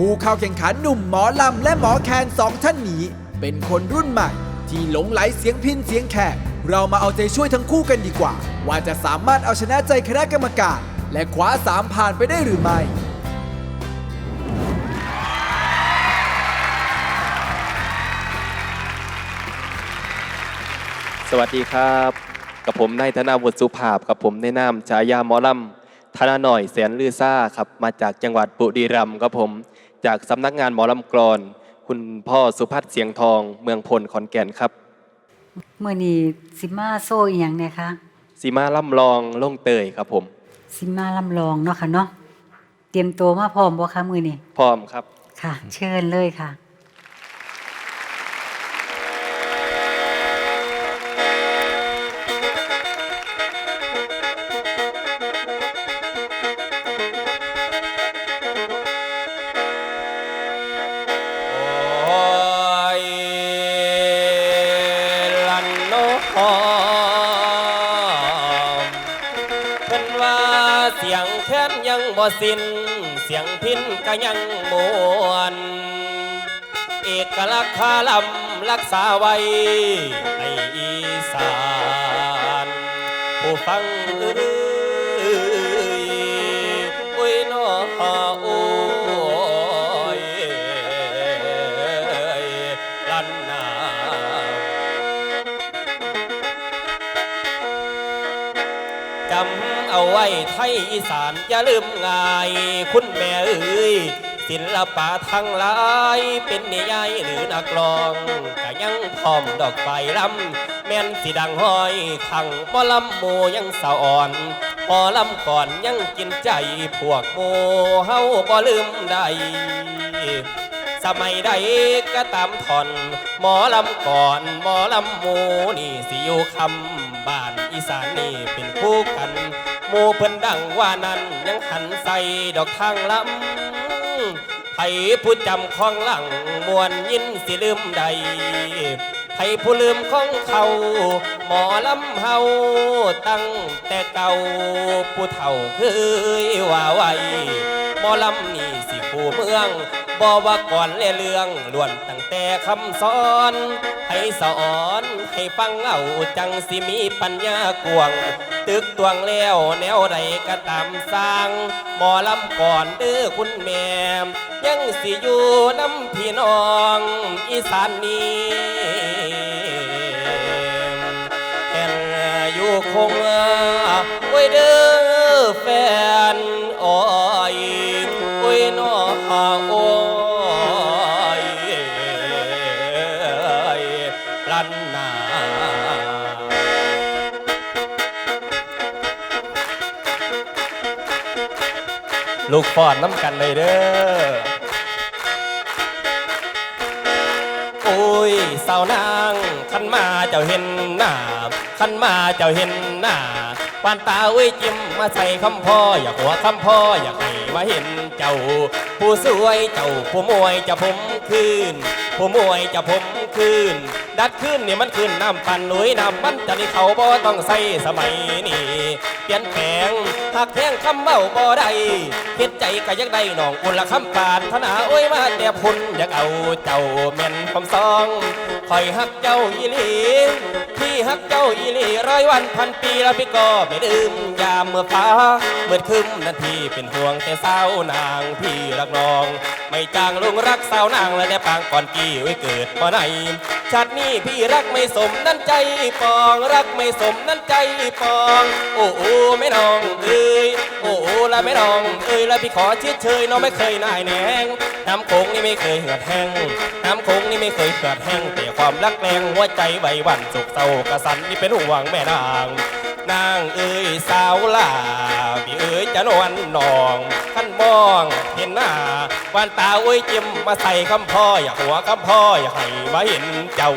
ผู้เข้าแข่งขันหนุ่มหมอลำและหมอแคนสองท่านนี้ เป็นคนรุ่นใหม่ ที่หลงไหลเสียงพินเสียงแขกเรามาเอาใจช่วยทั้งคู่กันดีกว่า ว่าจะสามารถเอาชนะใจคณะกรรมการ และคว้าสามผ่านไปได้หรือไม่ สวัสดีครับ กับผมนายธนาวุฒิสุภาพ กับผมในนามฉายาหมอลำธนาหน่อยแสนลือซ่าครับ มาจากจังหวัดบุรีรัมย์ครับผม จากสำนักงานหมอลำกรอน คุณพ่อสุพัฒน์เสียงทอง เมืองพลขอนแก่นครับเมื่อนี้สิมาโซ่อีหยังเนี่ยคะสีมาล่ำลองล่งเตยครับผม สิมาลำลองเนาะค่ะเนาะเตรียมตัวมาพร้อมบ่คะมื้อนี้พร้อมครับ ค่ะ เชิญเลยค่ะ ยังบ่สิ้นเสียงพินก็ยังมวนเอกลักษณ์คาลำรักษาไว้ให้อีสานผู้ฟังเออ เอาไว้ไทยอีสานอย่าลืมง่าย คุณแม่เอ้ยศิลปะทั้งหลายเป็นนิยายหรือนักร้องก็ยังพร้อมดอกไฟลำแม่นสิดังห้อยขังหมอลำโมยังสะอ่อนหมอลำก่อนยังกินใจพวกโมเฮาบ่ลืมได้สมัยใดก็ตามทอนหมอลำก่อนหมอลำหมูนี่สิอยู่คำบ้านอีสานนี่เป็นคู่กัน หมูเพิ่นดังว่านั้นยังหันใส่ดอกทางลำไผผู้จำของหลังมวนยินสิลืมใดไผผู้ลืมของเขา หมอลำเฮาตั้งแต่เก่าผู้เฒ่าเคยว่าไว้หมอลำนี่สิคู่เมือง บอว่าก่อนเล่เรื่องล้วนตั้งแต่คำสอน ให้สอนให้ฟังเอาจังสิมีปัญญากวง ตึกตวงแล้วแนวใดก็ตามสร้างหมอลำก่อนเด้อคุณแม่ยังสิอยู่น้ำพี่น้องอีสานนี้แอนอยู่คงไว้เด้อแฟน ลูกฟอดน้ำกันเลยเด้อ โอ้ยสาวนางขันมาเจ้าเห็นหน้าขันมาเจ้าเห็นหน้าปานตาเว้ยจิ้มมาใส่คำพ่ออยากหัวคำพ่ออยากให้มาเห็นเจ้า ผู้สวยเจ้าผู้มวยจะผมคืน ผู้มวยจะผมคืนดัดขึ้นนี่มันขึ้นน้ำปั่นหนุยน้ำมันจะนี่เขาบ่ต้องใส่สมัยนี้เปลี่ยนแปลงหักแพงคำเมาบ่ได้เฮ็ดใจก็ยังได้น้องอุ่นละคำปารถนาโอ้ยมาแต่พุ่นอยากเอาเจ้าแม่นคำซองคอยหักเจ้าอีหลีที่หักเจ้าอีหลีร้อยวันพันปีแล้วพี่ก็ไม่ลืมยามเมื่อฟ้าเมื่อคืนนาทีเป็นห่วงแต่สาวนางพี่รักน้อง ไม่จางลุงรักสาวนางและแต่ปางก่อนกี้ไว้เกิดมาไหนชาตินี้พี่รักไม่สมนั้นใจปอง รักไม่สมนั้นใจปอง โอ้โอ้ไม่น้องเอ้ยโอ้โอ้ละไม่น้องเอ้ยและพี่ขอเชื่อเชยน้องไม่เคยนายแหนงน้ำโขงนี่ไม่เคยเหือดแห้งน้ำโขงนี่ไม่เคยเหือดแห้งแต่ความรักแรงหัวใจใบวันสุกเศร้ากระสันนี่เป็นห่วงแม่นาง นางเอ้ยสาวลาพี่เอ้ยจะนวลนองขันมองเห็นหน้าวานตาเอ้ยจิ้มมาใส่คำพ่ออยากหัวคำพ่ออยากให้มาเห็นเจ้า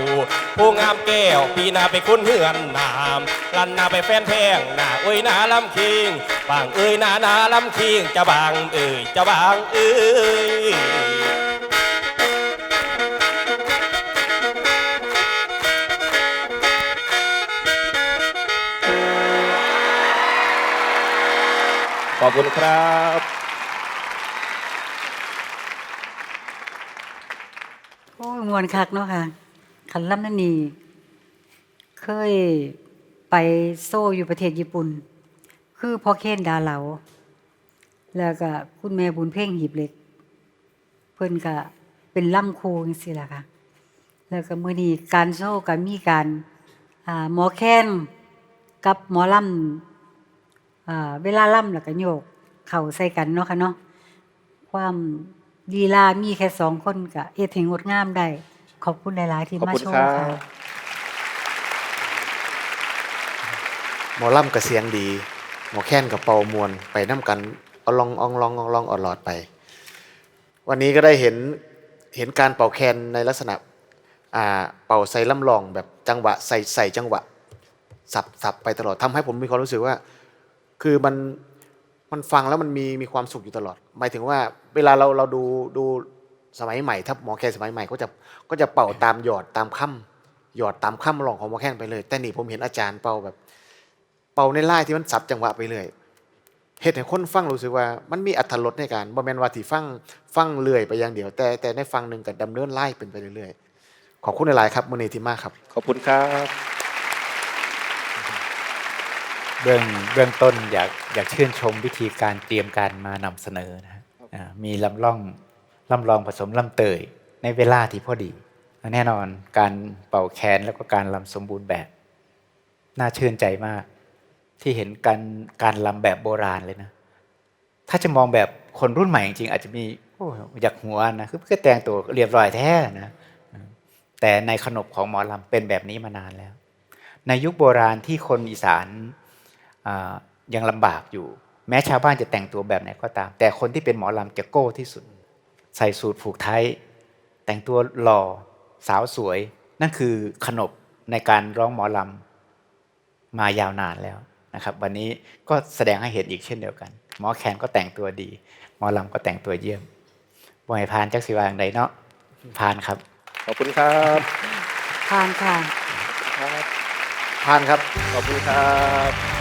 ผู้งามแก้วปีนาไปคุ้นเฮือนนามลันนาไปแฟนแพงหน้าเอ้ยหนาลำคิงบางเอ้ยหนาหนาลำคิงจะบางเอ้ยจะบางเอ้ย อบคุณครับยมวนคักเนาะค่ะคันล่ำนั่นนี่เคยไปโซ่อยู่ประเทศญี่ปุ่น คือพ่อเคนดาเหลา แล้วก็คุณแม่บุญเพ่งหีบเหล็ก เพิ่นก็เป็นล่ำครูจังซี่ล่ะค่ะ แล้วก็มือนี้การโซ่ก็มีการหมอแค้นกับหมอลำอ่า เวลาล่ำแล้วก็โยก เข่าใส่กันเนาะค่ะเนาะความลีลามีแค่สองคนก็เอ็ดให้งดงามได้ขอบคุณหลาย ๆ ที่ขอบมาคุณโชครัว์ค่ะบหมอล่ำกับเสียงดี หมอแค้นกับเป่ามวนไปน้ำกันเอาลองอองลองอองลองออดหลอดไป วันนี้ก็ได้เห็นเห็นการเป่าแคนในลักษณะอ่าเป่าใส่ลำลองแบบจังหวะใส่ใส่จังหวะ สับสับไปตลอดทำให้ผมมีความรู้สึกว่า คือมันมันฟังแล้วมันมีมีความสุขอยู่ตลอด หมายถึงว่าเวลาเราเราดูดูสมัยใหม่ ถ้าหมอแคนสมัยใหม่ก็จะก็จะเป่าตามหยอดตามค่ำหยอดตามค่ำลองของหมอแคนไปเลย แต่นี่ผมเห็นอาจารย์เป่าแบบ เป่าในไล่ที่มันสับจังหวะไปเลยเหตุให้คนฟังรู้สึกว่ามันมีอัตรสในการบ่แม่นว่าที่ฟังฟังเรื่อยไปอย่างเดียว แต่แต่ในฟังหนึ่งกับดำเนินไล่เป็นไปเรื่อยๆขอบคุณหลายๆครับมือนี้ที่มากครับ ขอบคุณครับ เบื้องเบื้องต้นอยากอยากชื่นชมวิธีการเตรียมการมานำเสนอนะฮะอ่ามีลำล่องลำลองผสมลำเตยในเวลาที่พอดี แน่นอนการเป่าแคนแล้วก็การลำสมบูรณ์แบบ น่าชื่นใจมาก ที่เห็นการการลำแบบโบราณเลยนะ ถ้าจะมองแบบคนรุ่นใหม่จริงๆอาจจะมีโอ้ยอยากหัวนะคือเพื่อแต่งตัวเรียบร้อยแท้นะแต่ในขนบของหมอลำเป็นแบบนี้มานานแล้ว ในยุคโบราณที่คนอีสานอ่า ยังลำบากอยู่ แม้ชาวบ้านจะแต่งตัวแบบไหนก็ตาม แต่คนที่เป็นหมอลำจะโก้ที่สุด ใส่สูทผูกไทยแต่งตัวหล่อสาวสวย นั่นคือขนบในการร้องหมอลำมายาวนานแล้วนะครับ วันนี้ก็แสดงให้เห็นอีกเช่นเดียวกัน หมอแคนก็แต่งตัวดี หมอลำก็แต่งตัวเยี่ยมบอยพานจักสิวางใดเนาะพานครับ ขอบคุณครับผ่านค่ะผ่านครับ ขอบคุณครับ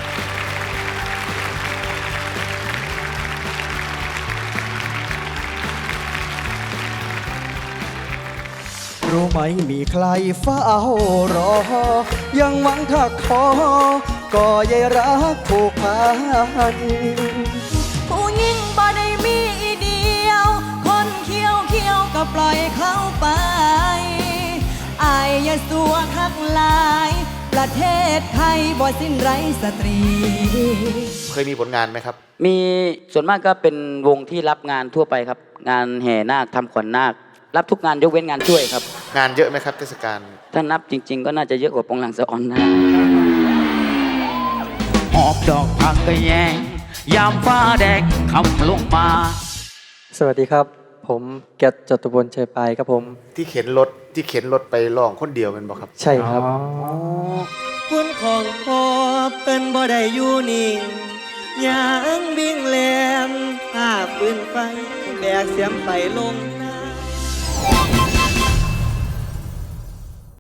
รู้ไหมมีใครเฝ้ารอ ยังหวังถ้าขอ ก็ยายรักผูกพันผู้หญิงบ่ได้มีอีเดียว คนเคี้ยวเคี้ยวก็ปล่อยเข้าไปอายอย่าสัวคักหลาย ประเทศไทยบ่สิ้นไรสตรี เคยมีผลงานไหมครับ มีส่วนมากก็เป็นวงที่รับงานทั่วไปครับ งานแห่นาคทำขวัญนาค รับทุกงานยกเว้นงานช่วยครับ งานเยอะไหมครับเทศกาลถ้านับจริง ๆ ก็น่าจะเยอะกว่าปองหลังสะออนนะหอบดอกผักกระแยง ยามฟ้าแดงคำลงมา สวัสดีครับ ผมแกตจตุพลชัยปายครับผม ที่เข็นรถที่เข็นรถไปลองคนเดียวเป็นบอกครับ ใช่ครับ คุณของพ่อเป็นบ่ได้อยู่นิ่งยางบิ่งแหลมภาพปืนไฟแบกเสียมไปลงน้